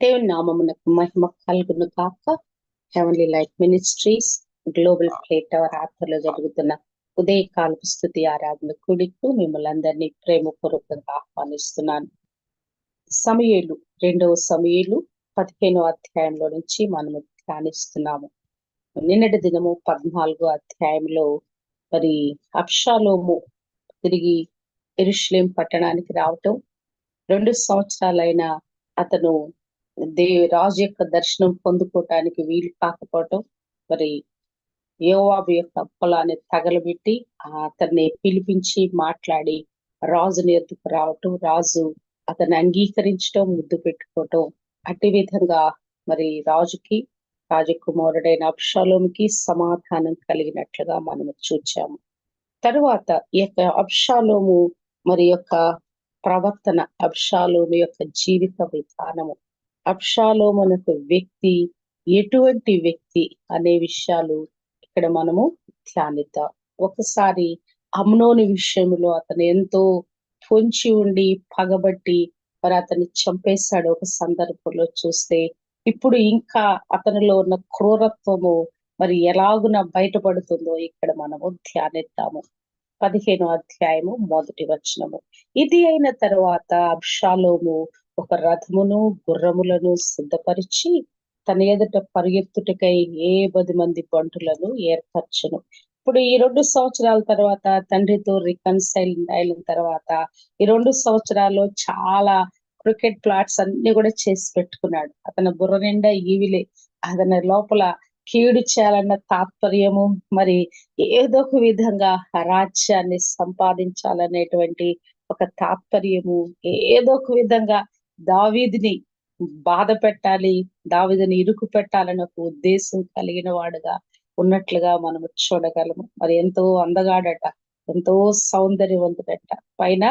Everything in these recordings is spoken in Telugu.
దేవుని నామమునకు మహిమ కలుగును కాక heavenly light ministries global plate tower ఆధ్వర్యంలో జరుగుతున్న ఉదయకాలపు స్థుతి ఆరాధన కూడికు మిమ్మల్ని అందరినీ ప్రేమపూర్వకంగా ఆహ్వానిస్తున్నాను. సమయలు రెండవ సమయలు పదిహేనో అధ్యాయంలో నుంచి మనము ధ్యానిస్తున్నాము. నిన్నటి దినము పద్నాలుగో అధ్యాయంలో మరి అప్షాలోము తిరిగి ఎరుషులేం పట్టణానికి రావటం. రెండు సంవత్సరాలైన అతను దే రాజు యొక్క దర్శనం పొందుకోవటానికి వీలు కాకపోవటం మరి యోవాబు యొక్క పొలాన్ని తగలబెట్టి అతన్ని పిలిపించి మాట్లాడి రాజుని ఎద్దుకు రావటం రాజు అతన్ని అంగీకరించడం ముద్దు పెట్టుకోవటం అట్టి విధంగా మరి రాజుకి రాజకుమారుడైన అప్షాలోమికి సమాధానం కలిగినట్లుగా మనము చూచాము. తరువాత ఈ యొక్క అప్షాలోము మరి యొక్క ప్రవర్తన అప్షాలోము యొక్క జీవిత విధానము అబ్షాలోము వ్యక్తి ఎటువంటి వ్యక్తి అనే విషయాలు ఇక్కడ మనము ధ్యానిద్దాం. ఒకసారి అమ్నోని విషయంలో అతను ఎంతో పొంచి ఉండి పగబట్టి మరి అతన్ని చంపేశాడు. ఒక సందర్భంలో చూస్తే ఇప్పుడు ఇంకా అతనిలో ఉన్న క్రూరత్వము మరి ఎలాగున బయటపడుతుందో ఇక్కడ మనము ధ్యానిద్దాము. పదిహేను అధ్యాయము మొదటి వచనము. ఇది అయిన తర్వాత అబ్షాలోము ఒక రథమును గుర్రములను సిద్ధపరిచి తన ఎదుట పరిగెత్తుటకై ఏ పది మంది బంటులను ఏర్పరచును. ఇప్పుడు ఈ రెండు సంవత్సరాల తర్వాత తండ్రితో రికన్సైల్ అయిన తర్వాత ఈ రెండు సంవత్సరాల్లో చాలా క్రికెట్ ప్లాట్స్ అన్ని కూడా చేసి పెట్టుకున్నాడు. అతని బుర్ర నిండా ఈవిలే. అతని లోపల కీడు చేయాలన్న తాత్పర్యము మరి ఏదో ఒక విధంగా రాజ్యాన్ని సంపాదించాలనేటువంటి ఒక తాత్పర్యము ఏదో ఒక విధంగా దావీదిని బాధ పెట్టాలి దావీదిని ఇరుకు పెట్టాలని ఒక ఉద్దేశం కలిగిన వాడుగా ఉన్నట్లుగా మనం చూడగలము. మరి ఎంతో అందగాడట ఎంతో సౌందర్యవంతుడట. పైన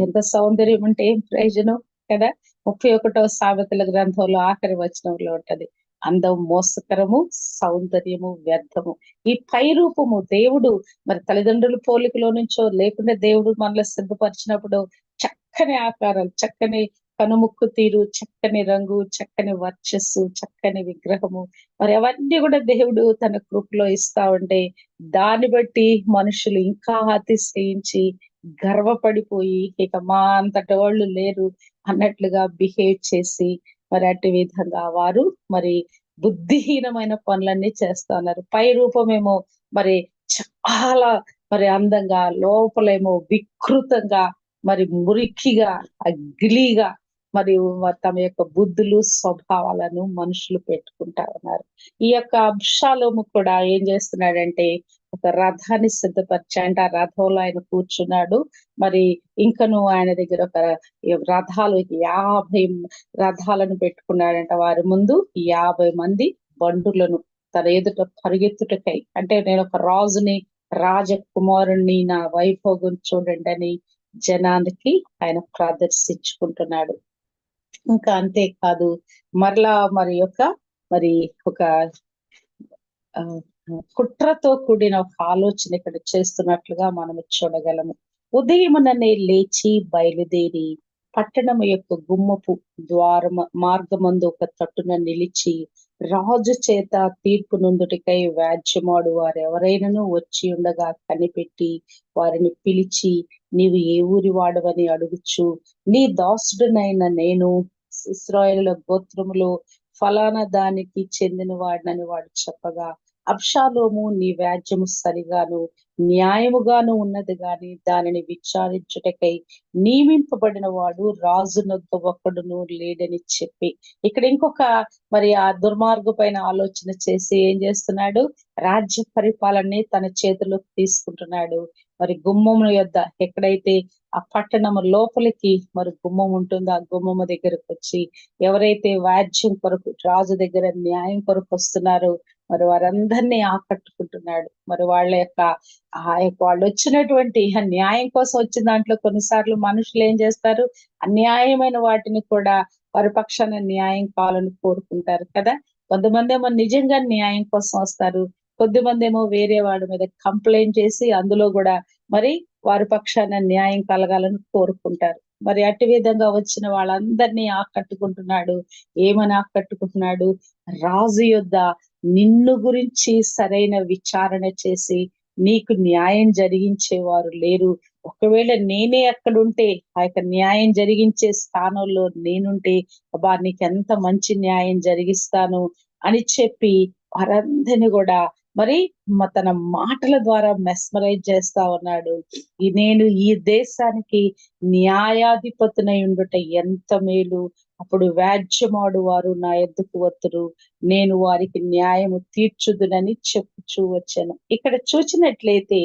ఎంత సౌందర్యం అంటే ఏం ప్రయోజనం కదా? ముప్పై ఒకటో సామెతల గ్రంథంలో ఆఖరి వచనంలో ఉంటది. అందం మోసకరము సౌందర్యము వ్యర్థము. ఈ పై రూపము దేవుడు మరి తల్లిదండ్రుల పోలికలో నుంచో లేకుండా దేవుడు మనలో సిద్ధపరిచినప్పుడు చక్కని ఆకారాలు చక్కని కనుముక్కు తీరు చక్కని రంగు చక్కని వర్చస్సు చక్కని విగ్రహము. మరి అవన్నీ కూడా దేవుడు తన కృపలో ఇస్తా ఉంటే దాన్ని బట్టి మనుషులు ఇంకా అతిశయించి గర్వపడిపోయి ఇక మా అంతటి వాళ్ళు లేరు అన్నట్లుగా బిహేవ్ చేసి మరి అటు విధంగా వారు మరి బుద్ధిహీనమైన పనులన్నీ చేస్తా ఉన్నారు. పై రూపమేమో మరి చాలా మరి అందంగా లోపలేమో వికృతంగా మరి మురికిగా అగ్లీగా మరియు తమ యొక్క బుద్ధులు స్వభావాలను మనుషులు పెట్టుకుంటా ఉన్నారు. ఈ యొక్క అంశాలము కూడా ఏం చేస్తున్నాడంటే ఒక రథాన్ని సిద్ధపరిచి ఆ రథంలో ఆయన కూర్చున్నాడు. మరి ఇంకను ఆయన దగ్గర ఒక రథాలు యాభై రథాలను పెట్టుకున్నాడంట. వారి ముందు యాభై మంది బండులను తన ఎదుట పరిగెత్తుటకై. అంటే నేను ఒక రాజుని రాజకుమారుణ్ణి నా వైభోగం చూడండి అని జనానికి ఆయన ప్రదర్శించుకుంటున్నాడు. ఇంకా అంతేకాదు మరలా మరి యొక్క మరి ఒక కుట్రతో కూడిన ఒక ఆలోచన ఇక్కడ చేస్తున్నట్లుగా మనం చూడగలము. ఉదయముననే లేచి బయలుదేరి పట్టణం యొక్క గుమ్మపు ద్వార మార్గమందు ఒక తట్టున నిలిచి రాజు చేత తీర్పు నుందుటికై వ్యాజ్యమాడు వారు ఎవరైనాను వచ్చి ఉండగా కనిపెట్టి వారిని పిలిచి నీవు ఏ ఊరి వాడవని అడుగుచు? నీ దాసుడునైన నేను ఇస్రాయేల్ గోత్రములో ఫలానా దానికి చెందిన వాడినని వాడు చెప్పగా అబ్షాలోము నీ వ్యాజ్యము సరిగాను న్యాయముగాను ఉన్నది గాని దానిని విచారించుటకై నియమింపబడిన వాడు రాజునొద్ద ఒక్కడును లేడని చెప్పి. ఇక్కడ ఇంకొక మరి ఆ దుర్మార్గు పైన ఆలోచన చేసి ఏం చేస్తున్నాడు? రాజ్య పరిపాలనని తన చేతిలోకి తీసుకుంటున్నాడు. మరి గుమ్మము యొద్ద ఎక్కడైతే ఆ పట్టణం లోపలికి మరి గుమ్మం ఉంటుందో ఆ గుమ్మము దగ్గరకు వచ్చి ఎవరైతే వాజ్యం కొరకు రాజు దగ్గర న్యాయం కొరకు వస్తున్నారో మరి వారందరినీ ఆకట్టుకుంటున్నాడు. మరి వాళ్ళ యొక్క ఆ యొక్క వాళ్ళు వచ్చినటువంటి న్యాయం కోసం వచ్చిన దాంట్లో కొన్నిసార్లు మనుషులు ఏం చేస్తారు? అన్యాయమైన వాటిని కూడా వారి పక్షాన న్యాయం కావాలని కోరుకుంటారు కదా? కొంతమంది ఏమో నిజంగా న్యాయం కోసం వస్తారు. కొద్దిమంది ఏమో వేరే వాడి మీద కంప్లైంట్ చేసి అందులో కూడా మరి వారి పక్షాన న్యాయం కలగాలని కోరుకుంటారు. మరి అటు విధంగా వచ్చిన వాళ్ళందరినీ ఆకట్టుకుంటున్నాడు. ఏమని ఆకట్టుకుంటున్నాడు? రాజు యొద్ద నిన్ను గురించి సరైన విచారణ చేసి నీకు న్యాయం జరిగించేవారు లేరు. ఒకవేళ నేనే అక్కడుంటే ఆ యొక్క న్యాయం జరిగించే స్థానంలో నేనుంటే అబ్బా నీకు ఎంత మంచి న్యాయం జరిగిస్తాను అని చెప్పి వారందరిని కూడా మరి తన మాటల ద్వారా మెస్మరైజ్ చేస్తా ఉన్నాడు. ఈ నేను ఈ దేశానికి న్యాయాధిపతినై ఉండుట ఎంత మేలు అప్పుడు వ్యాజ్యమాడు వారు నా ఎద్దుకు వత్తురు. నేను వారికి న్యాయము తీర్చుదునని చెప్పుచూ వచ్చాను. ఇక్కడ చూసినట్లయితే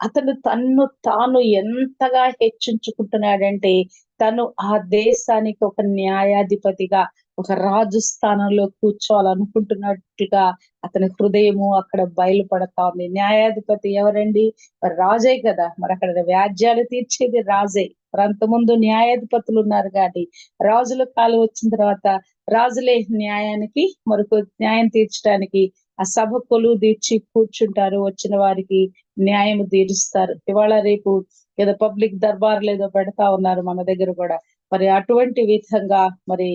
అతను తన్ను తాను ఎంతగా హెచ్చించుకుంటున్నాడంటే తను ఆ దేశానికి ఒక న్యాయాధిపతిగా ఒక రాజు స్థానంలో కూర్చోవాలనుకుంటున్నట్టుగా అతని హృదయము అక్కడ బయలుపడతా ఉంది. న్యాయాధిపతి ఎవరండి? రాజే కదా. మరి అక్కడ వ్యాజ్యాలు తీర్చేది రాజే. మరి అంతకుముందు న్యాయాధిపతులు ఉన్నారు కానీ రాజుల కాలం వచ్చిన తర్వాత రాజులే న్యాయానికి మరొక న్యాయం తీర్చడానికి ఆ సభ కొలువు తీర్చి కూర్చుంటారు. వచ్చిన వారికి న్యాయం తీరుస్తారు. ఇవాళ రేపు ఏదో పబ్లిక్ దర్బార్లు ఏదో పెడతా ఉన్నారు మన దగ్గర కూడా. మరి అటువంటి విధంగా మరి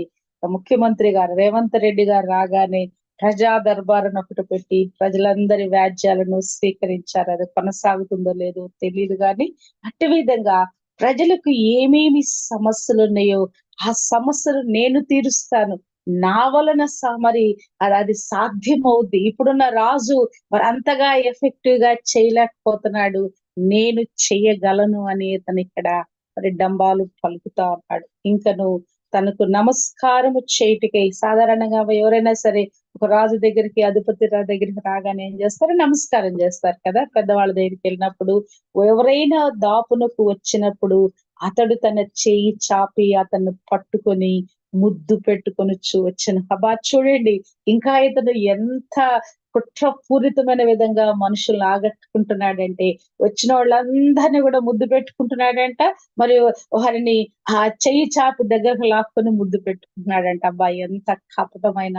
ముఖ్యమంత్రి గారు రేవంత్ రెడ్డి గారు రాగానే ప్రజా దర్బారును ఒకటి పెట్టి ప్రజలందరి వ్యాజ్యాలను స్వీకరించారు. అది కొనసాగుతుందో లేదో తెలియదు కానీ అట్టి విధంగా ప్రజలకు ఏమేమి సమస్యలు ఉన్నాయో ఆ సమస్యలు నేను తీరుస్తాను. నా వలన స- మరి అది అది సాధ్యమవుద్ది. ఇప్పుడున్న రాజు మరి అంతగా ఎఫెక్టివ్గా చేయలేకపోతున్నాడు. నేను చేయగలను అని అతను ఇక్కడ మరి డంబాలు పలుకుతా ఉన్నాడు. ఇంకను తనకు నమస్కారము చేయటికై. సాధారణంగా ఎవరైనా సరే ఒక రాజు దగ్గరికి అధిపతి రాజు దగ్గరికి రాగానే ఏం చేస్తారు? నమస్కారం చేస్తారు కదా? పెద్దవాళ్ళ దగ్గరికి వెళ్ళినప్పుడు ఎవరైనా దాపునకు వచ్చినప్పుడు అతడు తన చేయి చాపి అతను పట్టుకొని ముద్దు పెట్టుకొని వచ్చిన హబా చూడండి. ఇంకా ఇతను ఎంత కుట్రపూరితమైన విధంగా మనుషులు ఆగట్టుకుంటున్నాడంటే వచ్చిన వాళ్ళందరినీ కూడా ముద్దు పెట్టుకుంటున్నాడంట మరియు వారిని ఆ చెయ్యి చాపి దగ్గరకు లాక్కొని ముద్దు పెట్టుకుంటున్నాడంట. అబ్బా ఎంత కపటమైన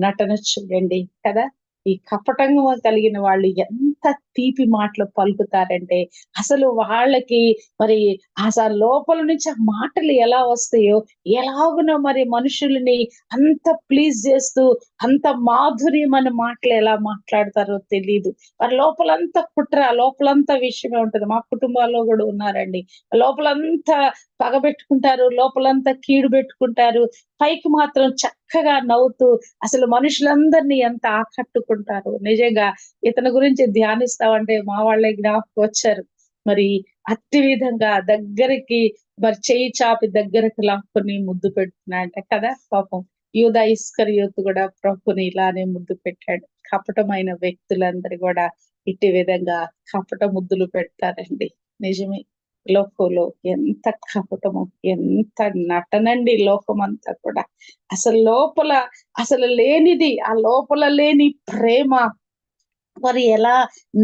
నటన చూడండి కదా? ఈ కపటంగా కలిగిన వాళ్ళు ఎంత తీపి మాటలు పలుకుతారంటే అసలు వాళ్ళకి మరి అసలు లోపల నుంచి ఆ మాటలు ఎలా వస్తాయో ఎలాగునో మరి మనుషుల్ని అంత ప్లీజ్ చేస్తూ అంత మాధుర్యం అనే మాటలు ఎలా మాట్లాడతారో తెలియదు మరి లోపలంతా కుట్ర లోపలంతా విషయమే ఉంటది. మా కుటుంబాల్లో కూడా ఉన్నారండి. లోపలంతా పగ పెట్టుకుంటారు లోపలంతా కీడు పెట్టుకుంటారు పైకి మాత్రం చక్కగా నవ్వుతూ అసలు మనుషులందరినీ ఎంత ఆకట్టుకుంటారు. నిజంగా ఇతని గురించి ధ్యానిస్తామంటే మా వాళ్ళే జ్ఞాపకం వచ్చారు. మరి అట్టి విధంగా దగ్గరికి మరి చేయి చాపి దగ్గరికి లాక్కుని ముద్దు పెడుతున్నాడంట కదా పాపం. యూద ఇస్కర్ యూత్ కూడా ప్రభుని ఇలానే ముద్దు పెట్టాడు. కపటమైన వ్యక్తులందరూ కూడా ఇట్టి విధంగా కపట ముద్దులు పెడతారండి. నిజమే. లోకంలో ఎంత కపటము ఎంత నటనండి లోకం అంతా కూడా. అసలు లోపల అసలు లేనిది ఆ లోపల లేని ప్రేమ మరి ఎలా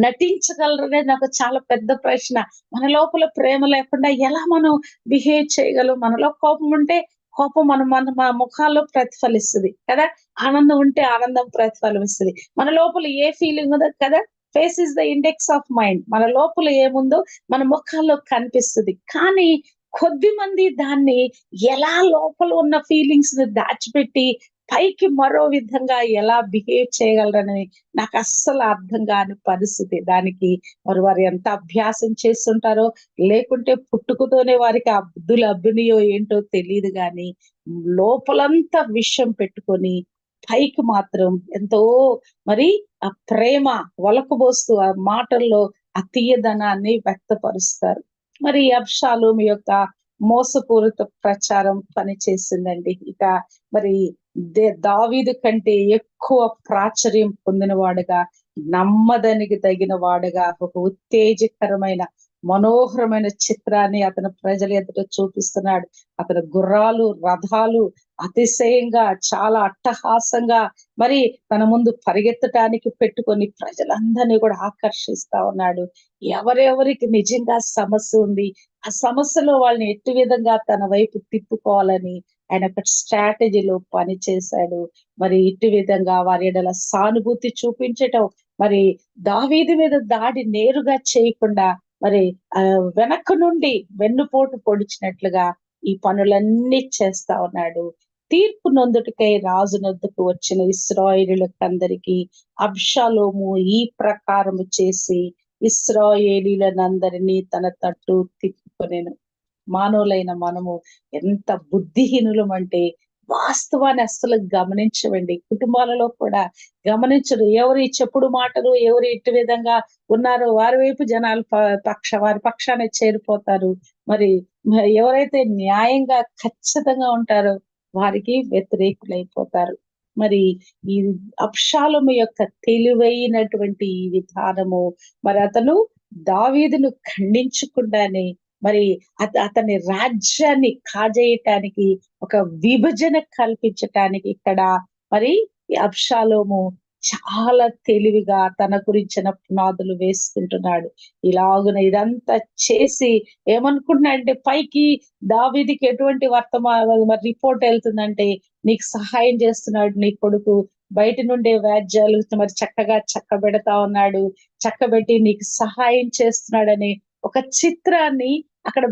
నటించగలరనే నాకు చాలా పెద్ద ప్రశ్న. మన లోపల ప్రేమ లేకుండా ఎలా మనం బిహేవ్ చేయగలం? మనలో కోపం ఉంటే కోపం మన మన మన ముఖాల్లో ప్రతిఫలిస్తుంది కదా. ఆనందం ఉంటే ఆనందం ప్రతిఫలిస్తుంది. మన లోపల ఏ ఫీలింగ్ ఉందో కదా face is the index of mind మన లోపల ఏముందో మన ముఖాల్లో కనిపిస్తుంది. కానీ కొద్ది మంది దాన్ని ఎలా లోపల ఉన్న ఫీలింగ్స్ని దాచిపెట్టి పైకి మరో విధంగా ఎలా బిహేవ్ చేయగలరని నాకు అస్సలు అర్థం కాని పరిస్థితి. దానికి మరి వారు ఎంత అభ్యాసం చేస్తుంటారో లేకుంటే పుట్టుకతోనే వారికి ఆ బుద్ధులు అబ్బినయో ఏంటో తెలియదు కానీ లోపలంతా విషయం పెట్టుకొని పైకి మాత్రం ఎంతో మరి ఆ ప్రేమ వలకబోస్తూ ఆ మాటల్లో ఆ తీయదనాన్ని వ్యక్తపరుస్తారు. మరి అబ్షాలు మీ యొక్క మోసపూరిత ప్రచారం పనిచేసిందండి. ఇక మరి దావీదు కంటే ఎక్కువ ప్రాచుర్యం పొందిన వాడుగా నమ్మదానికి తగిన వాడుగా ఒక ఉత్తేజకరమైన మనోహరమైన చిత్రాన్ని అతను ప్రజల ఎదుట చూపిస్తున్నాడు. అతని గుర్రాలు రథాలు అతిశయంగా చాలా అట్టహాసంగా మరి తన ముందు పరిగెత్తటానికి పెట్టుకొని ప్రజలందరినీ కూడా ఆకర్షిస్తా ఉన్నాడు. ఎవరెవరికి నిజంగా సమస్య ఉంది ఆ సమస్యలో వాళ్ళని ఎట్టి విధంగా తన వైపు తిప్పుకోవాలని ఆయన ఒక స్ట్రాటజీలో పని చేశాడు మరి ఇటు విధంగా వారి ఎడల సానుభూతి చూపించటం మరి దావీది మీద దాడి నేరుగా చేయకుండా మరి ఆ వెనక నుండి వెన్నుపోటు పొడిచినట్లుగా ఈ పనులన్నీ చేస్తా ఉన్నాడు. తీర్పు నొందుటకై రాజు నొద్దుకు వచ్చిన ఇస్రాయేలులకందరికీ అబ్షాలోము ఈ ప్రకారము చేసి ఇస్రాయేలీలనందరినీ తన తట్టు తిప్పుకొనేను. మానవులైన మనము ఎంత బుద్ధిహీనులం అంటే వాస్తవాన్ని అస్సలు గమనించవండి. కుటుంబాలలో కూడా గమనించరు. ఎవరు చెప్పుడు మాటలు ఎవరు ఇటు విధంగా ఉన్నారో వారి వైపు జనాలు ప- పక్ష వారి పక్షాన చేరిపోతారు. మరి ఎవరైతే న్యాయంగా ఖచ్చితంగా ఉంటారో వారికి వ్యతిరేకులైపోతారు. మరి ఈ అప్షాలము యొక్క తెలివైనటువంటి ఈ విధానము మరి అతను దావీదును ఖండించకుండానే మరి అత- అతని రాజ్యాన్ని కాజేయటానికి ఒక విభజన కల్పించటానికి ఇక్కడ మరి ఈ అబ్షాలోము చాలా తెలివిగా తన గురించిన పునాదులు వేసుకుంటున్నాడు. ఇలాగున ఇదంతా చేసి ఏమనుకుంటున్నాడంటే పైకి దావీదికి ఎటువంటి వర్తమాన మరి రిపోర్ట్ వెళ్తుందంటే నీకు సహాయం చేస్తున్నాడు నీ కొడుకు బయట నుండే వ్యాజ్యాలు మరి చక్కగా చక్కబెడతా ఉన్నాడు చక్కబెట్టి నీకు సహాయం చేస్తున్నాడని ఒక చిత్రాన్ని అక్కడ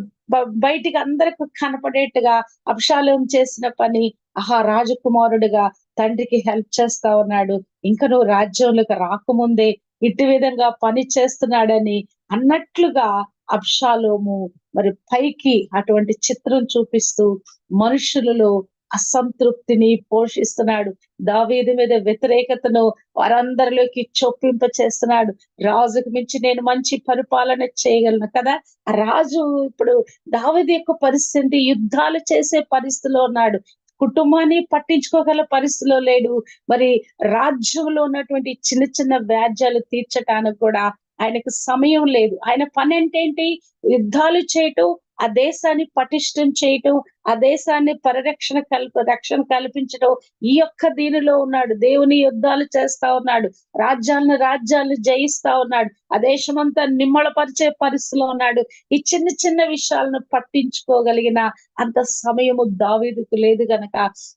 బయటికి అందరికి కనపడేట్టుగా అభిషాలం చేసిన పని ఆహా రాజకుమారుడిగా తండ్రికి హెల్ప్ చేస్తా ఉన్నాడు. ఇంకా నువ్వు రాజ్యంలోకి రాకముందే ఇటు విధంగా పని చేస్తున్నాడని అన్నట్లుగా అబ్షాలోము మరి పైకి అటువంటి చిత్రం చూపిస్తూ మనుషులలో అసంతృప్తిని పోషిస్తున్నాడు. దావీదు మీద వ్యతిరేకతను వారందరిలోకి చొప్పింప చేస్తున్నాడు రాజుకు మించి నేను మంచి పరిపాలన చేయగలను కదా? రాజు ఇప్పుడు దావీదు యొక్క పరిస్థితి యుద్ధాలు చేసే పరిస్థితిలో ఉన్నాడు. కుటుంబాన్ని పట్టించుకోగల పరిస్థితిలో లేడు. మరి రాజ్యంలో ఉన్నటువంటి చిన్న చిన్న వ్యాజ్యాలు తీర్చటానికి కూడా ఆయనకు సమయం లేదు. ఆయన పని అంటే ఏంటి? యుద్ధాలు చేయటం ఆ దేశాన్ని పటిష్టం చేయటం ఆ దేశాన్ని పరిరక్షణ కల్ప రక్షణ కల్పించడం ఈ యొక్క దీనిలో ఉన్నాడు. దేవుని యుద్ధాలు చేస్తా ఉన్నాడు. రాజ్యాలను రాజ్యాలను జయిస్తా ఉన్నాడు. ఆ దేశమంతా నిమ్మళపరిచే పరిస్థితిలో ఉన్నాడు. ఈ చిన్న చిన్న విషయాలను పట్టించుకోగలిగిన అంత సమయము దావీదుకు లేదు గనక.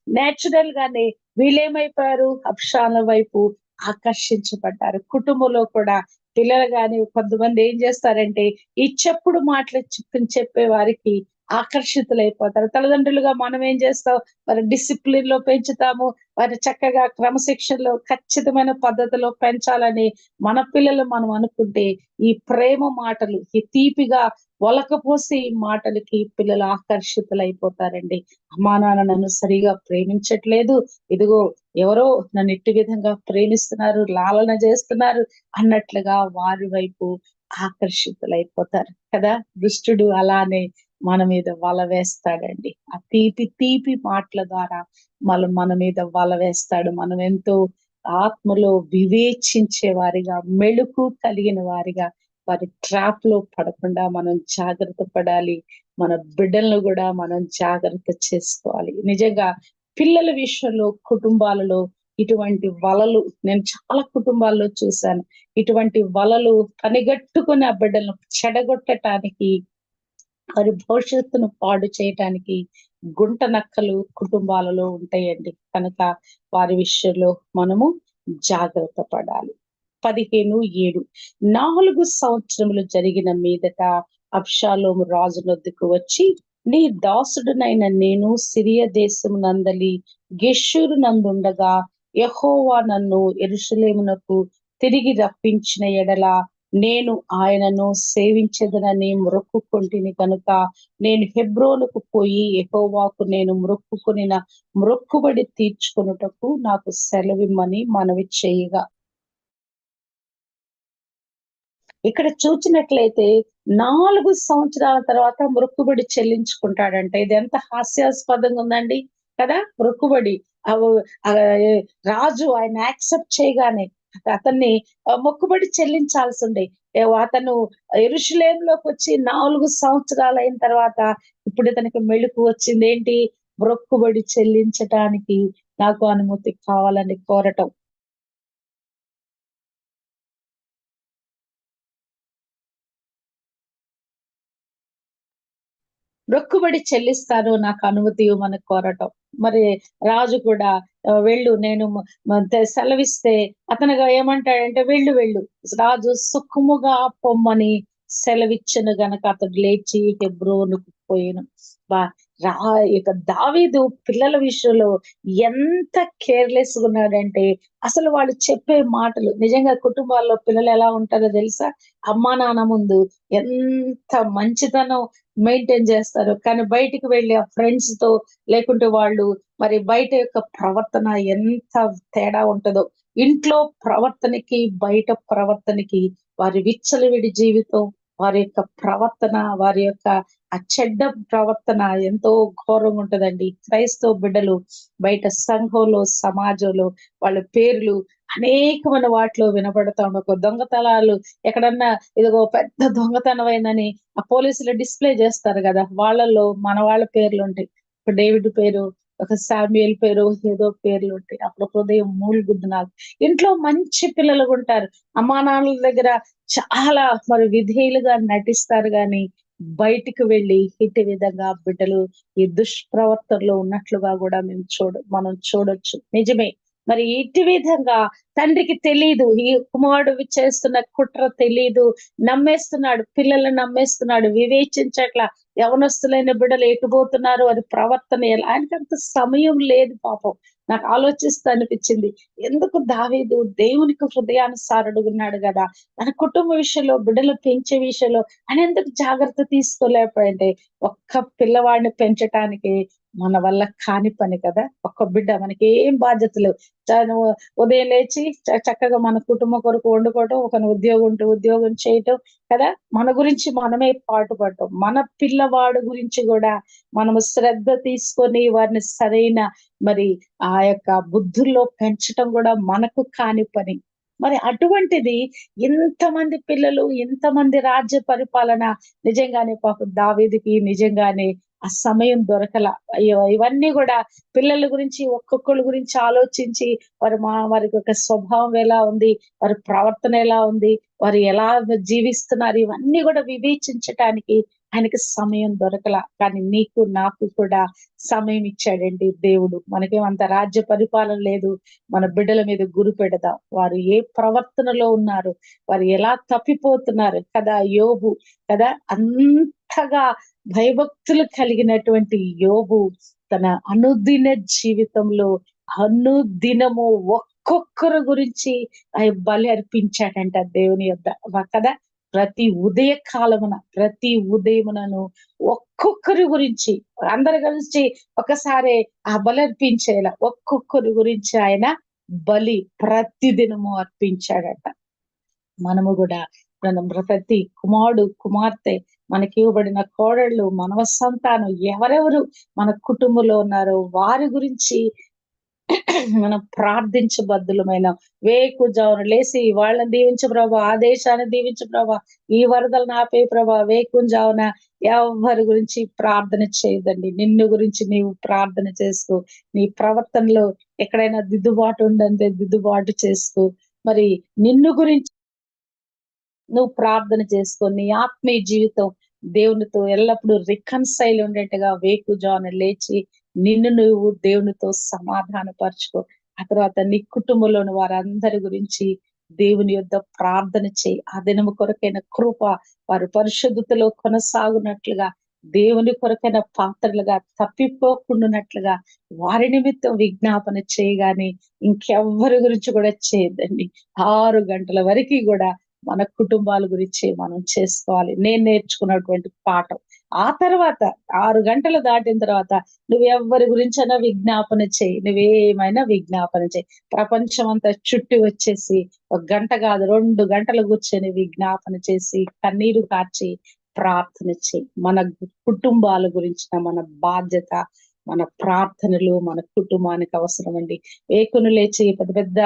నేచురల్ గానే వీళ్ళేమైపోయారు? అప్షాల వైపు ఆకర్షించబడ్డారు. కుటుంబంలో కూడా పిల్లలు కానీ కొంతమంది ఏం చేస్తారంటే ఈ చెప్పుడు మాటలు చెప్పి చెప్పే వారికి ఆకర్షితులైపోతారు. తల్లిదండ్రులుగా మనం ఏం చేస్తాం? వారి డిసిప్లిన్లో పెంచుతాము. వారి చక్కగా క్రమశిక్షణలో ఖచ్చితమైన పద్ధతిలో పెంచాలని మన పిల్లలు మనం అనుకుంటే ఈ ప్రేమ మాటలు ఈ తీపిగా ఒలకపోసే మాటలకి పిల్లలు ఆకర్షితులైపోతారండి. అమ్మా నాన్న నన్ను సరిగా ప్రేమించట్లేదు. ఇదిగో ఎవరో నన్ను ఇట్టి విధంగా ప్రేమిస్తున్నారు లాలన చేస్తున్నారు అన్నట్లుగా వారి వైపు ఆకర్షితులైపోతారు కదా. దుష్టుడు అలానే మన మీద వల వేస్తాడండి. ఆ తీపి తీపి మాటల ద్వారా మన మన మీద వల వేస్తాడు. మనం ఎంతో ఆత్మలో వివేచించే వారిగా మెళుకు కలిగిన వారిగా వారి ట్రాప్లో పడకుండా మనం జాగ్రత్త పడాలి. మన బిడ్డలను కూడా మనం జాగ్రత్త చేసుకోవాలి. నిజంగా పిల్లల విషయంలో కుటుంబాలలో ఇటువంటి వలలు నేను చాలా కుటుంబాల్లో చూశాను. ఇటువంటి వలలు పనిగట్టుకుని ఆ బిడ్డలను చెడగొట్టటానికి వారి భవిష్యత్తును పాడు చేయటానికి గుంట నక్కలు కుటుంబాలలో ఉంటాయండి. కనుక వారి విషయంలో మనము జాగ్రత్త పడాలి. పదిహేను ఏడు. నాలుగు సంవత్సరములు జరిగిన మీదట అప్షాలోము రాజు నొద్దుకు వచ్చి నీ దాసుడునైన నేను సిరియ దేశము నందలి గెషూరు నందుండగా యహోవా నన్ను ఎరుషలేమునకు తిరిగి రప్పించిన ఎడల నేను ఆయనను సేవించదనని మొక్కుకొంటిని కనుక నేను హెబ్రోనుకు పోయి ఎహోవాకు నేను మొక్కుకొనిన మొక్కుబడి తీర్చుకొనుటకు నాకు సెలవిమ్మని మనవి చేయగా. ఇక్కడ చూచినట్లయితే నాలుగు సంవత్సరాల తర్వాత మొక్కుబడి చెల్లించుకుంటాడంట. ఇది ఎంత హాస్యాస్పదంగా ఉందండి కదా? మొక్కుబడి. రాజు ఆయన యాక్సెప్ట్ చేయగానే అతన్ని మొక్కుబడి చెల్లించాల్సిందే. అతను ఎరుషులేంలోకి వచ్చి నాలుగు సంవత్సరాలు అయిన తర్వాత ఇప్పుడు ఇతనికి మెళుకు వచ్చింది. ఏంటి? మొక్కుబడి చెల్లించటానికి నాకు అనుమతి కావాలని కోరటం. రొక్కుబడి చెల్లిస్తాను నాకు అనుమతి ఇవ్వమని కోరటం. మరి రాజు కూడా వెళ్ళు నేను సెలవిస్తే అతనుగా ఏమంటాడంటే వెళ్ళు వెళ్ళు రాజు సుఖముగా పొమ్మని సెలవిచ్చను గనక అతడు లేచి హెబ్రోనుకు పోయాను. బా రా ఇక దావీదు పిల్లల విషయంలో ఎంత కేర్లెస్ ఉన్నాడంటే అసలు వాళ్ళు చెప్పే మాటలు నిజంగా కుటుంబాల్లో పిల్లలు ఎలా ఉంటారో తెలుసా? అమ్మా నాన్న ముందు ఎంత మంచితనం మెయింటైన్ చేస్తారు. కానీ బయటికి వెళ్ళి ఆ ఫ్రెండ్స్తో లేకుంటే వాళ్ళు మరి బయట యొక్క ప్రవర్తన ఎంత తేడా ఉంటుందో. ఇంట్లో ప్రవర్తనకి బయట ప్రవర్తనకి వారి విచ్చలవిడి జీవితం వారి యొక్క ప్రవర్తన వారి యొక్క ఆ చెడ్డ ప్రవర్తన ఎంతో ఘోరంగా ఉంటదండి. క్రైస్తవ బిడ్డలు బయట సంఘంలో సమాజంలో వాళ్ళ పేర్లు అనేకమైన వాటిలో వినపడతా ఉండవు ఒక దొంగతనాలు ఎక్కడన్నా ఇదిగో పెద్ద దొంగతనం ఆ పోలీసులు డిస్ప్లే చేస్తారు కదా. వాళ్ళల్లో మన వాళ్ళ పేర్లు ఉంటాయి. ఇప్పుడు డేవిడ్ పేరు ఒక శామ్యుయల్ పేరు ఏదో పేర్లు ఉంటాయి. అప్పుడు హృదయం మూలుగుద్దునాలు ఇంట్లో మంచి పిల్లలు ఉంటారు. అమ్మా నాన్నల దగ్గర చాలా మరి విధేయులుగా నటిస్తారు గాని బయటికి వెళ్ళి ఇటు విధంగా బిడ్డలు ఈ దుష్ప్రవర్తనలో ఉన్నట్లుగా కూడా మేము చూడ మనం చూడొచ్చు. నిజమే. మరి ఇటు విధంగా తండ్రికి తెలియదు ఈ కుమారుడు చేస్తున్న కుట్ర తెలియదు నమ్మేస్తున్నాడు. పిల్లలు నమ్మేస్తున్నాడు. వివేచించట్ల. యవనస్తులైన బిడ్డలు ఎటుపోతున్నారు అని ప్రవర్తన ఎలా? ఆయనకి అంత సమయం లేదు పాపం. నాకు ఆలోచిస్తూ అనిపించింది. ఎందుకు దావీదు దేవునికి హృదయానుసారుడు ఉన్నాడు కదా? తన కుటుంబ విషయంలో బిడ్డలు పెంచే విషయంలో ఆయన ఎందుకు జాగ్రత్త తీసుకోలేకపోయింటే ఒక్క పిల్లవాడిని పెంచటానికి మన వల్ల కాని పని కదా. ఒక్క బిడ్డ మనకి ఏం బాధ్యతలు ఉదయం లేచి చక్కగా మన కుటుంబం కొరకు వండుకోవటం ఒక ఉద్యోగం ఉంటే ఉద్యోగం చేయటం కదా. మన గురించి మనమే పాటుపడటం. మన పిల్లవాడు గురించి కూడా మనము శ్రద్ధ తీసుకొని వారిని సరైన మరి ఆ యొక్క బుద్ధుల్లో పెంచటం కూడా మనకు కాని పని. మరి అటువంటిది ఇంతమంది పిల్లలు ఇంతమంది రాజ్య పరిపాలన నిజంగానే పాపం దావీదికి నిజంగానే ఆ సమయం దొరకల. ఇవన్నీ కూడా పిల్లల గురించి ఒక్కొక్కరి గురించి ఆలోచించి వారి మా వారికి ఒక స్వభావం ఎలా ఉంది వారి ప్రవర్తన ఎలా ఉంది వారు ఎలా జీవిస్తున్నారు ఇవన్నీ కూడా వివేచించటానికి ఆయనకి సమయం దొరకల. కానీ నీకు నాకు కూడా సమయం ఇచ్చాడండి దేవుడు. మనకేమంత రాజ్య పరిపాలన లేదు. మన బిడ్డల మీద గురి పెడదాం. వారు ఏ ప్రవర్తనలో ఉన్నారు? వారు ఎలా తప్పిపోతున్నారు? కదా యోబు. కదా అంతగా భయభక్తులు కలిగినటువంటి యోబు తన అనుదిన జీవితంలో అనుదినము ఒక్కొక్కరు గురించి ఆయన బలి అర్పించాడంట దేవుని యొక్క కదా ప్రతి ఉదయ కాలమున ప్రతి ఉదయమునను ఒక్కొక్కరి గురించి అందరి గురించి ఒకసారి ఆ బలి అర్పించేలా ఒక్కొక్కరి గురించి ఆయన బలి ప్రతిదినము అర్పించాడట. మనము కూడా మనం ప్రతి కుమారుడు కుమార్తె మనకి ఇవ్వబడిన కోడళ్ళు మనవ సంతానం ఎవరెవరు మన కుటుంబంలో ఉన్నారో వారి గురించి మనం ప్రార్థించబద్దులమైన వేకు జావును లేసి వాళ్ళని దీవించు ప్రభా ఆ దేశాన్ని దీవించు ప్రభా ఈ వరదలను ఆపే ప్రభా వేకు జావున ఎవరి గురించి ప్రార్థన చేయదండి నిన్ను గురించి నీవు ప్రార్థన చేసుకో నీ ప్రవర్తనలో ఎక్కడైనా దిద్దుబాటు ఉందంటే దిద్దుబాటు చేసుకో మరి నిన్ను గురించి నువ్వు ప్రార్థన చేసుకో నీ ఆత్మీయ జీవితం దేవునితో ఎల్లప్పుడూ రికన్సైల్ ఉండేట్టుగా వేకు జాన లేచి నిన్ను నువ్వు దేవునితో సమాధానపరచుకో. ఆ తర్వాత నీ కుటుంబంలోని వారందరి గురించి దేవుని యొద్ద ప్రార్థన చేయి. ఆ దినము కొరకైన కృప వారు పరిశుద్ధతలో కొనసాగునట్లుగా దేవుని కొరకైన పాత్రలుగా తప్పిపోకుండానట్లుగా వారి నిమిత్తం విజ్ఞాపన చేయగానే ఇంకెవ్వరి గురించి కూడా చేయదండి ఆరు గంటల వరకు కూడా మన కుటుంబాల గురించి మనం చేసుకోవాలి. నేను నేర్చుకున్నటువంటి పాఠం. ఆ తర్వాత ఆరు గంటలు దాటిన తర్వాత నువ్వెవ్వరి గురించైనా విజ్ఞాపన చేయి. నువ్వేమైనా విజ్ఞాపన చేయి. ప్రపంచం అంతా చుట్టి వచ్చేసి ఒక గంట కాదు రెండు గంటలు కూర్చొని విజ్ఞాపన చేసి కన్నీరు కార్చి ప్రార్థన చేయి. మన కుటుంబాల గురించిన మన బాధ్యత మన ప్రార్థనలు మన కుటుంబానికి అవసరం అండి. వేకును లేచి పెద్ద పెద్ద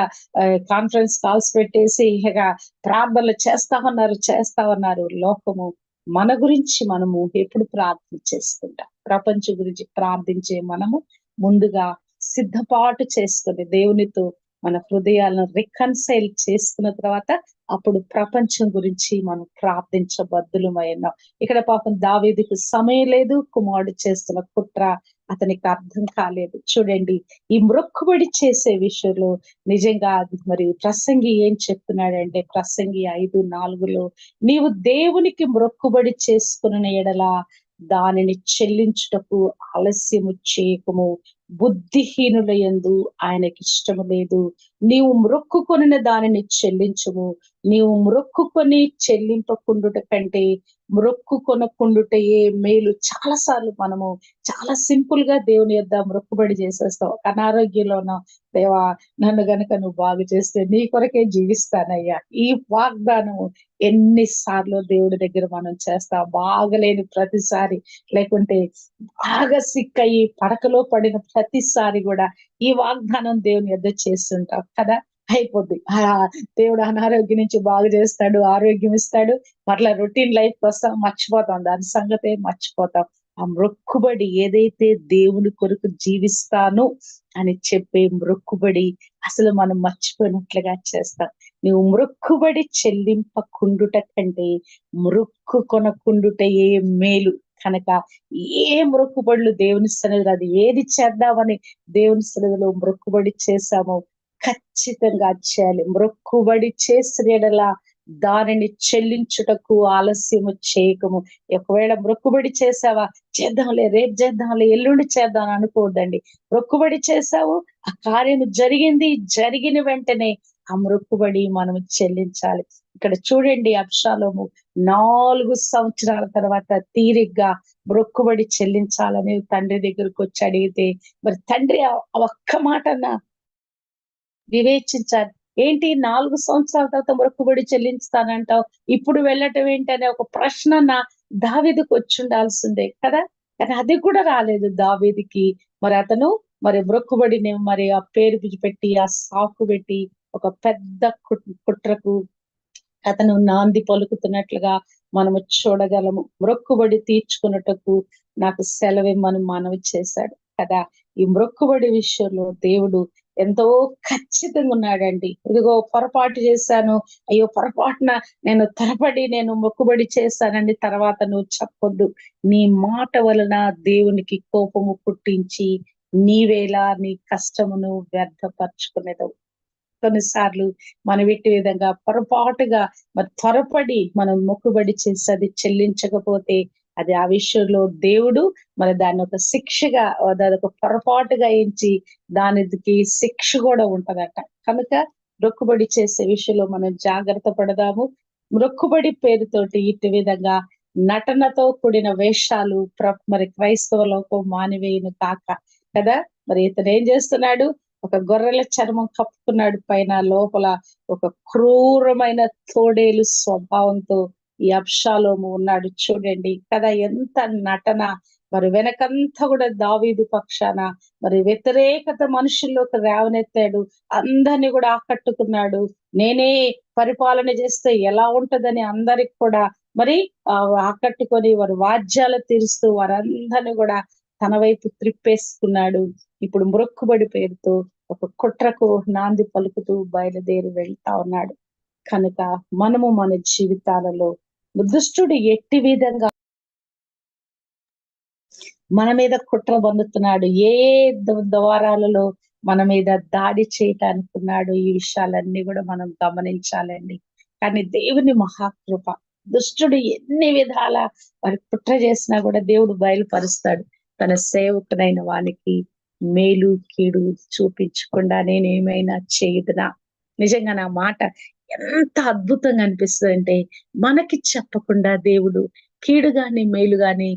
కాన్ఫరెన్స్ కాల్స్ పెట్టేసి ఇక ప్రార్థనలు చేస్తా ఉన్నారు చేస్తా ఉన్నారు. లోకము మన గురించి మనము ఎప్పుడు ప్రార్థన చేసుకుంటాం. ప్రపంచం గురించి ప్రార్థించే మనము ముందుగా సిద్ధపాటు చేసుకుని దేవునితో మన హృదయాలను రికన్సైల్ చేసుకున్న తర్వాత అప్పుడు ప్రపంచం గురించి మనం ప్రార్థించబద్దులమైనాం ఇక్కడ పాపం దావేదికి సమయం లేదు. కుమారుడు చేస్తున్న కుట్ర అతనికి అర్థం కాలేదు. చూడండి ఈ మ్రొక్కుబడి చేసే విషయంలో నిజంగా మరి ప్రసంగి ఏం చెప్తున్నాడంటే ప్రసంగి ఐదు నాలుగులో నీవు దేవునికి మ్రొక్కుబడి చేసుకున్న ఎడల దానిని చెల్లించుటకు ఆలస్యము చేయకము బుద్ధిహీనుల యందు ఆయనకి ఇష్టము లేదు నీవు మ్రొక్కుకొనిన దానిని చెల్లించుము. నీవు మ్రొక్కుకొని చెల్లింపకుండుట కంటే మ్రొక్కు కొనకుండుటయే మేలు. చాలా సార్లు మనము చాలా సింపుల్గా దేవుని యొద్ద మ్రొక్కుబడి చేసేస్తాం. అనారోగ్యంలో ఉన్న దేవా నన్ను గనక నువ్వు బాగు చేస్తే నీ కొరకే జీవిస్తానయ్యా. ఈ వాగ్దానము ఎన్నిసార్లు దేవుడి దగ్గర మనం చేస్తాం. బాగలేని ప్రతిసారి లేకుంటే బాగా సిక్ అయ్యి పడకలో పడిన ప్రతిసారి కూడా ఈ వాగ్దానం దేవుని ఎద్ద చేస్తుంటాం కదా? అయిపోద్ది. దేవుడు అనారోగ్యం నుంచి బాగు చేస్తాడు ఆరోగ్యం ఇస్తాడు. మరలా రొటీన్ లైఫ్ వస్తాం మర్చిపోతాం. దాని సంగతే మర్చిపోతాం. ఆ మొక్కుబడి ఏదైతే దేవుని కొరకు జీవిస్తాను అని చెప్పే మొక్కుబడి అసలు మనం మర్చిపోయినట్లుగా చేస్తాం. నువ్వు మొక్కుబడి చెల్లింపకుండుట కంటే మొక్కు కొనకుండుట ఏ మేలు. కనుక ఏ మొక్కుబడులు దేవుని సన్నిధిలో అది ఏది చేద్దామని దేవుని సన్నిధిలో మొక్కుబడి చేశామో ఖచ్చితంగా చేయాలి. మొక్కుబడి చేసినలా దానిని చెల్లించుటకు ఆలస్యము చేయకము. ఒకవేళ మొక్కుబడి చేసావా చేద్దాంలే రేపు చేద్దాంలే ఎల్లుండి చేద్దాం అనుకోదండి అనుకోవద్దండి. మొక్కుబడి చేసావు ఆ కార్యం జరిగింది జరిగిన వెంటనే ఆ మొక్కుబడి మనం చెల్లించాలి. ఇక్కడ చూడండి అప్షాలోము నాలుగు సంవత్సరాల తర్వాత తీరిగ్గా బ్రొక్కుబడి చెల్లించాలని తండ్రి దగ్గరకు వచ్చి అడిగితే మరి తండ్రి ఆ ఒక్క మాటన్నా వివేచించారు ఏంటి? నాలుగు సంవత్సరాల తర్వాత మొరక్కుబడి చెల్లించుతానంటావు? ఇప్పుడు వెళ్ళటం ఏంటనే ఒక ప్రశ్న నా దావేదికి వచ్చి ఉండాల్సిందే కదా? కానీ అది కూడా రాలేదు దావీదికి. మరి అతను మరి మొరక్కుబడిని మరి ఆ పేరు పెట్టి ఆ సాకు పెట్టి ఒక పెద్ద కుట్రకు అతను నాంది పలుకుతున్నట్లుగా మనము చూడగలము. మ్రొక్కుబడి తీర్చుకున్నటకు నాకు సెలవిమ్మని మనవి చేశాడు కదా. ఈ మ్రొక్కుబడి విషయంలో దేవుడు ఎంతో ఖచ్చితంగా ఉన్నాడండి. ఇదిగో పొరపాటు చేశాను. అయ్యో పొరపాటున నేను తరపడి నేను మొక్కుబడి చేశానండి తర్వాత నువ్వు చెప్పొద్దు. నీ మాట వలన దేవునికి కోపము పుట్టించి నీవేలా నీ కష్టమును వ్యర్థపరచుకునేదవు. కొన్నిసార్లు మనం ఇట్టి విధంగా పొరపాటుగా మరి త్వరపడి మనం మొక్కుబడి చేసి అది చెల్లించకపోతే అది ఆ విషయంలో దేవుడు మరి దాన్ని ఒక శిక్షగా దాని ఒక పొరపాటుగా ఎంచి దానికి శిక్ష కూడా ఉంటదట. కనుక మొక్కుబడి చేసే విషయంలో మనం జాగ్రత్త పడదాము. మొక్కుబడి పేరుతోటి ఇటు విధంగా నటనతో కూడిన వేషాలు మరి క్రైస్తవ లోకం మానివేయును కాక కదా? మరి ఇతను ఏం చేస్తున్నాడు? ఒక గొర్రెల చర్మం కప్పుకున్నాడు పైన లోపల ఒక క్రూరమైన తోడేలు స్వభావంతో ఈ అప్షాలోము ఉన్నాడు. చూడండి కదా ఎంత నటన. మరి వెనకంతా కూడా దావీదు పక్షాన మరి వ్యతిరేకత మనుషుల్లోకి రేవనెత్తాడు. అందరిని కూడా ఆకట్టుకున్నాడు. నేనే పరిపాలన చేస్తే ఎలా ఉంటదని అందరికి కూడా మరి ఆకట్టుకొని వారి వాద్యాలు తీరుస్తూ వారందరిని కూడా తన వైపు త్రిప్పేసుకున్నాడు. ఇప్పుడు మొరక్కుబడి పేరుతో ఒక కుట్రకు నాంది పలుకుతూ బయలుదేరి వెళ్తా ఉన్నాడు. కనుక మనము మన జీవితాలలో దుష్టుడు ఎట్టి విధంగా మన మీద కుట్ర పొందుతున్నాడు ఏ ద్వారాలలో మన మీద దాడి చేయటానుకున్నాడు ఈ విషయాలన్నీ కూడా మనం గమనించాలండి. కానీ దేవుని మహాకృప దుష్టుడు ఎన్ని విధాల వారి కుట్ర చేసినా కూడా దేవుడు బయలుపరుస్తాడు. తన సేవకుడైన వానికి మేలు కీడు చూపించకుండా నేనేమైనా చేయదునా? నిజంగా నా మాట ఎంత అద్భుతంగా అనిపిస్తుంది అంటే మనకి చెప్పకుండా దేవుడు కీడు గాని మేలు గాని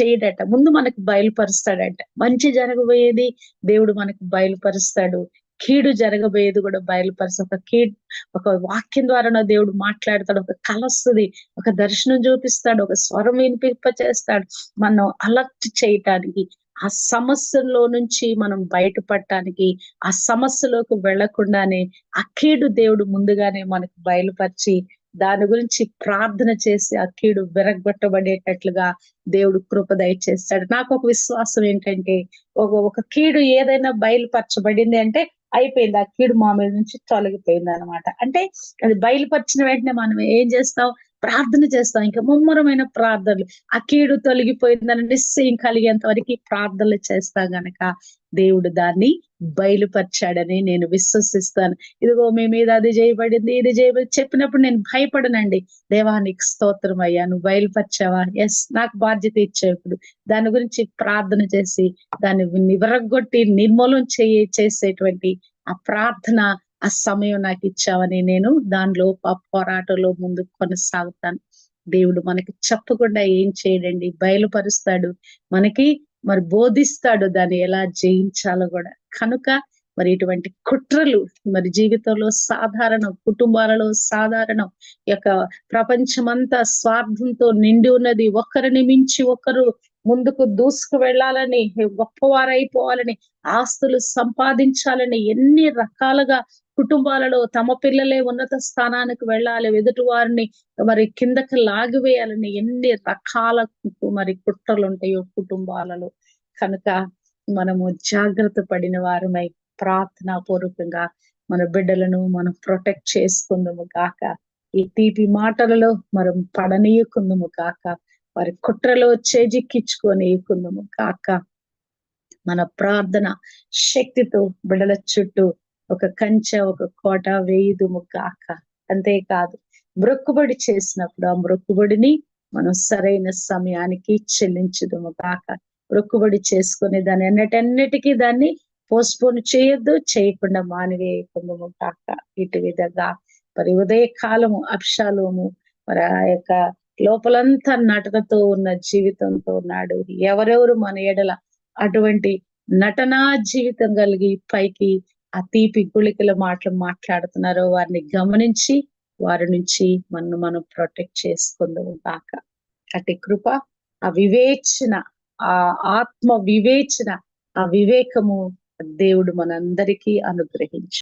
చేయడట. ముందు మనకు బయలుపరుస్తాడట. మంచి జరగబోయేది దేవుడు మనకు బయలుపరుస్తాడు. కీడు జరగబోయేది కూడా బయలుపరుస్తాడు ఒక కీడు ఒక వాక్యం ద్వారా దేవుడు మాట్లాడతాడు. ఒక కళ వస్తుంది. ఒక దర్శనం చూపిస్తాడు. ఒక స్వరం వినిపింప చేస్తాడు మనం అలర్ట్ చేయటానికి ఆ సమస్యల్లో నుంచి మనం బయటపడటానికి ఆ సమస్యలోకి వెళ్ళకుండానే ఆ కీడు దేవుడు ముందుగానే మనకు బయలుపరిచి దాని గురించి ప్రార్థన చేసి ఆ కీడు విరగొట్టబడేటట్లుగా దేవుడు కృప దయచేస్తాడు. నాకు ఒక విశ్వాసం ఏంటంటే ఒక ఒక కీడు ఏదైనా బయలుపరచబడింది అంటే అయిపోయింది. ఆ కీడు మా మీద నుంచి తొలగిపోయింది అనమాట అంటే అది బయలుపరిచిన వెంటనే మనం ఏం చేస్తాం? ప్రార్థన చేస్తాం. ఇంకా ముమ్మరమైన ప్రార్థనలు. ఆ కీడు తొలగిపోయిందని నిశ్చయం కలిగేంత వరకు ప్రార్థనలు చేస్తాం గనక దేవుడు దాన్ని బయలుపరిచాడని నేను విశ్వసిస్తాను. ఇదిగో మీ మీద అది చేయబడింది ఇది చేయబడి చెప్పినప్పుడు నేను భయపడనండి. దేవానికి స్తోత్రం అయ్యా. నువ్వు బయలుపరిచావా? ఎస్ నాకు బాధ్యత ఇచ్చావు ఇప్పుడు. దాని గురించి ప్రార్థన చేసి దాన్ని నివరగొట్టి నిర్మూలం చేయ చేసేటువంటి ఆ ప్రార్థన ఆ సమయం నాకు ఇచ్చావని నేను దానిలో పోరాటంలో ముందుకు కొనసాగుతాను. దేవుడు మనకి చెప్పకుండా ఏం చేయడండి? బయలుపరుస్తాడు. మనకి మరి బోధిస్తాడు దాన్ని ఎలా జయించాలో కూడా. కనుక మరి ఇటువంటి కుట్రలు మరి జీవితంలో సాధారణం కుటుంబాలలో సాధారణం యొక్క ప్రపంచమంతా స్వార్థంతో నిండి ఉన్నది. ఒకరిని మించి ఒకరు ముందుకు దూసుకు వెళ్ళాలని గొప్పవారైపోవాలని ఆస్తులు సంపాదించాలని ఎన్ని రకాలుగా కుటుంబాలలో తమ పిల్లలే ఉన్నత స్థానానికి వెళ్ళాలి ఎదుటి వారిని మరి కిందకి లాగివేయాలని ఎన్ని రకాల మరి కుట్రలు ఉంటాయో కుటుంబాలలో. కనుక మనము జాగ్రత్త పడిన వారమై ప్రార్థనా పూర్వకంగా మన బిడ్డలను మనం ప్రొటెక్ట్ చేసుకుందాము కాక ఈ తీపి మాటలలో మనం పడనీయకుందాము కాక వారి కుట్రలో చేజిక్కించుకొని కాక మన ప్రార్థన శక్తితో బిడల చుట్టూ ఒక కంచె ఒక కోట వేయుదుము కాక అంతేకాదు మొక్కుబడి చేసినప్పుడు ఆ మొక్కుబడిని మనం సరైన సమయానికి చెల్లించుదుము కాక రొక్కుబడి చేసుకుని దాన్ని అన్నిటన్నిటికీ దాన్ని పోస్ట్పోన్ చేయొద్దు చేయకుండా మానివేయకుందము కాక. ఇటు విధంగా మరి ఉదయ కాలము అప్షాలోము మరి ఆ యొక్క లోపలంతా నటనతో ఉన్న జీవితంతో ఉన్నాడు ఎవరెవరు మన ఎడల అటువంటి నటనా జీవితం కలిగి పైకి ఆ తీపి గుళికల మాటలు మాట్లాడుతున్నారో వారిని గమనించి వారి నుంచి మనం మనం ప్రొటెక్ట్ చేసుకుందాము కాక. అటు కృప ఆ వివేచన ఆ ఆత్మ వివేచన ఆ వివేకము దేవుడు మనందరికీ అనుగ్రహించు.